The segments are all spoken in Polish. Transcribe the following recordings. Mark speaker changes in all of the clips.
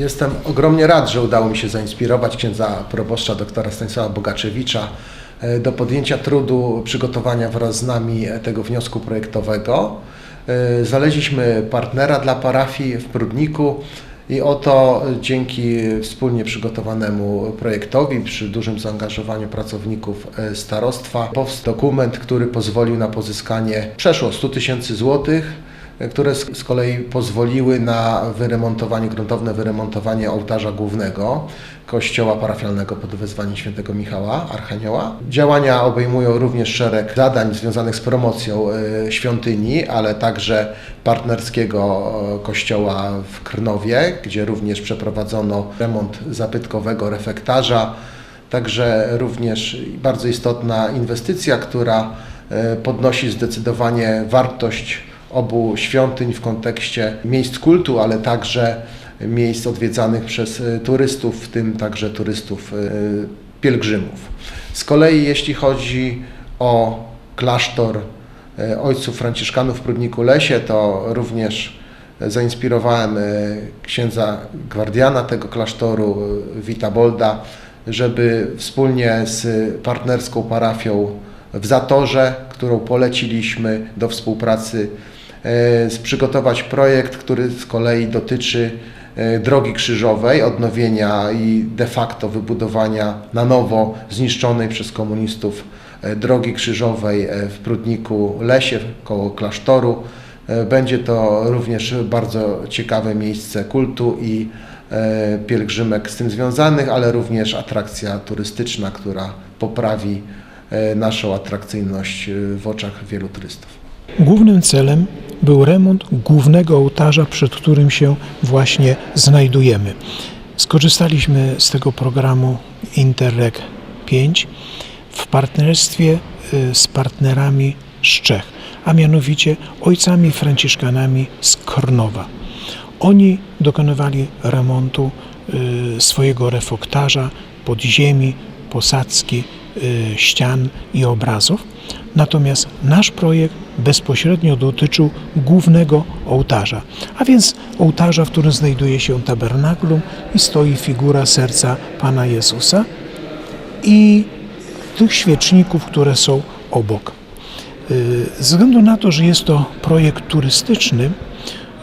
Speaker 1: Jestem ogromnie rad, że udało mi się zainspirować księdza proboszcza doktora Stanisława Bogaczewicza e, do podjęcia trudu przygotowania wraz z nami tego wniosku projektowego. E, Znaleźliśmy partnera dla parafii w Prudniku i oto dzięki wspólnie przygotowanemu projektowi, przy dużym zaangażowaniu pracowników e, starostwa, powstał dokument, który pozwolił na pozyskanie przeszło 100 tysięcy złotych które z kolei pozwoliły na wyremontowanie, gruntowne wyremontowanie ołtarza głównego kościoła parafialnego pod wezwaniem świętego Michała, Archanioła. Działania obejmują również szereg zadań związanych z promocją e, świątyni, ale także partnerskiego e, kościoła w Krnowie, gdzie również przeprowadzono remont zabytkowego refektarza. Także również bardzo istotna inwestycja, która e, podnosi zdecydowanie wartość obu świątyń w kontekście miejsc kultu, ale także miejsc odwiedzanych przez e, turystów, w tym także turystów e, pielgrzymów. Z kolei jeśli chodzi o klasztor e, ojców franciszkanów w Prudniku Lesie, to również zainspirowałem księdza gwardiana tego klasztoru, Wita Bolda, żeby wspólnie z partnerską parafią w Zatorze, którą poleciliśmy do współpracy, przygotować projekt, który z kolei dotyczy e, drogi krzyżowej, odnowienia i de facto wybudowania na nowo zniszczonej przez komunistów e, drogi krzyżowej e, w Prudniku Lesie koło klasztoru. E, Będzie to również bardzo ciekawe miejsce kultu i e, pielgrzymek z tym związanych, ale również atrakcja turystyczna, która poprawi e, naszą atrakcyjność e, w oczach wielu turystów.
Speaker 2: Głównym celem był remont głównego ołtarza, przed którym się właśnie znajdujemy. Skorzystaliśmy z tego programu Interreg 5 w partnerstwie y, z partnerami z Czech, a mianowicie ojcami franciszkanami z Kornowa. Oni dokonywali remontu y, swojego refoktarza, podziemi, posadzki, y, ścian i obrazów. Natomiast nasz projekt bezpośrednio dotyczył głównego ołtarza, a więc ołtarza, w którym znajduje się tabernaklum i stoi figura serca Pana Jezusa i tych świeczników, które są obok. Y, Ze względu na to, że jest to projekt turystyczny,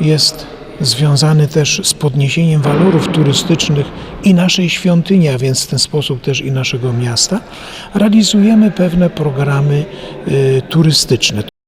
Speaker 2: jest związany też z podniesieniem walorów turystycznych i naszej świątyni, a więc w ten sposób też i naszego miasta, realizujemy pewne programy y, turystyczne.